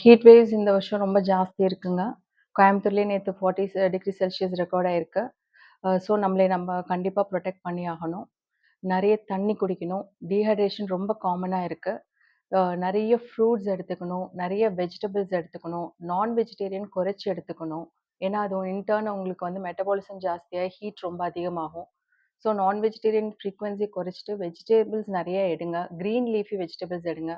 Heat waves இந்த வருஷம் ரொம்ப ஜாஸ்தி இருக்குங்க. கோயம்புத்தூர்லேயே நேற்று ஃபார்ட்டி டிகிரி செல்சியஸ் ரெக்கார்ட் ஆயிருக்கு. ஸோ நம்மளை நம்ம கண்டிப்பாக ப்ரொடெக்ட் பண்ணி ஆகணும். நிறைய தண்ணி குடிக்கணும். டீஹைட்ரேஷன் ரொம்ப காமனாக இருக்குது நிறைய ஃப்ரூட்ஸ் எடுத்துக்கணும். நிறைய வெஜிடபிள்ஸ் எடுத்துக்கணும். நான் வெஜிடேரியன் குறைச்சி எடுத்துக்கணும். ஏன்னா, அது இன்டர்ன் உங்களுக்கு வந்து மெட்டபாலிசம் ஜாஸ்தியாக ஹீட் ரொம்ப அதிகமாகும். ஸோ நான் வெஜிடேரியன் ஃப்ரீக்வன்சி குறைச்சிட்டு வெஜிடபிள்ஸ் நிறைய எடுங்க. க்ரீன் லீஃபி வெஜிடபிள்ஸ் எடுங்க.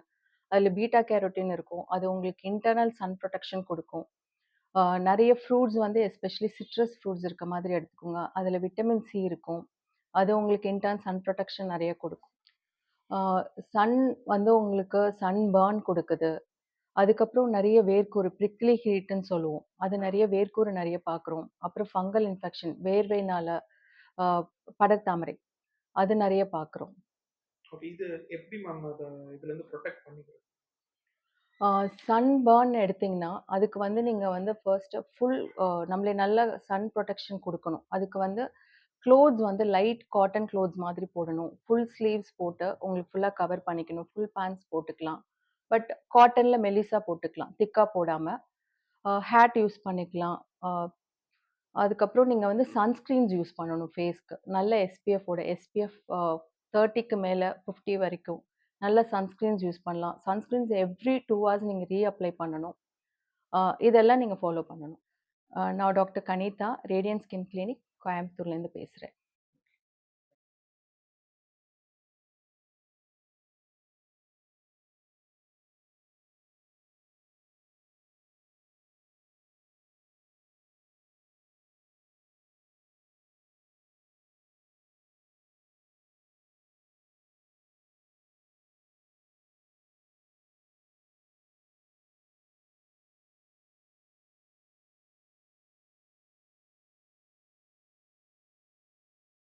அதில் பீட்டா கேரோட்டின் இருக்கும். அது உங்களுக்கு இன்டர்னல் சன் ப்ரொடெக்ஷன் கொடுக்கும் நிறைய ஃப்ரூட்ஸ் வந்து எஸ்பெஷலி சிட்ரஸ் ஃப்ரூட்ஸ் இருக்க மாதிரி எடுத்துக்கோங்க. அதில் விட்டமின் சி இருக்கும். அது உங்களுக்கு இன்டர்ன் சன் ப்ரொடெக்ஷன் நிறைய கொடுக்கும் சன் வந்து உங்களுக்கு சன் பேர்ன் கொடுக்குது அதுக்கப்புறம் நிறைய வேர்க்கூறு பிரிக்லி ஹீட்டுன்னு சொல்லுவோம். அது நிறைய வேர்க்கூறு நிறைய பார்க்குறோம். அப்புறம் ஃபங்கல் இன்ஃபெக்ஷன் வேர்வைனால படத்தாமரை அது நிறைய பார்க்குறோம். ஓகே. இது எப்படி மேம் அத இதுலருந்து ப்ரொடெக்ட் பண்ணிக்கிறது? சன் பர்ன் எடுத்தீங்கன்னா, அதுக்கு வந்து நீங்கள் வந்து ஃபர்ஸ்ட்டு ஃபுல் நம்மளே நல்ல சன் ப்ரொடெக்ஷன் கொடுக்கணும் அதுக்கு வந்து க்ளோத்ஸ் வந்து லைட் காட்டன் க்ளோத்ஸ் மாதிரி போடணும். ஃபுல் ஸ்லீவ்ஸ் போட்டு உங்களுக்கு ஃபுல்லாக கவர் பண்ணிக்கணும். ஃபுல் பேண்ட்ஸ் போட்டுக்கலாம். பட் காட்டனில் மெலிசா போட்டுக்கலாம். திக்கா போடாமல் ஹேட் யூஸ் பண்ணிக்கலாம். அதுக்கப்புறம் நீங்கள் வந்து சன்ஸ்க்ரீன்ஸ் யூஸ் பண்ணணும் ஃபேஸ்க்கு. நல்ல எஸ்பிஎஃப் ஓட எஸ்பிஎஃப் தேர்ட்டிக்கு மேலே ஃபிஃப்டி வரைக்கும். நல்ல சன்ஸ்க்ரீன்ஸ் யூஸ் பண்ணலாம். சன்ஸ்க்ரீன்ஸ் எவ்ரி டூ ஹார்ஸ் நீங்கள் ரீஅப்ளை பண்ணணும். இதெல்லாம் நீங்கள் ஃபாலோ பண்ணணும். நான் doctor Kanitha, Radian skin clinic கோயம்புத்தூர்லேருந்து பேசுகிறேன்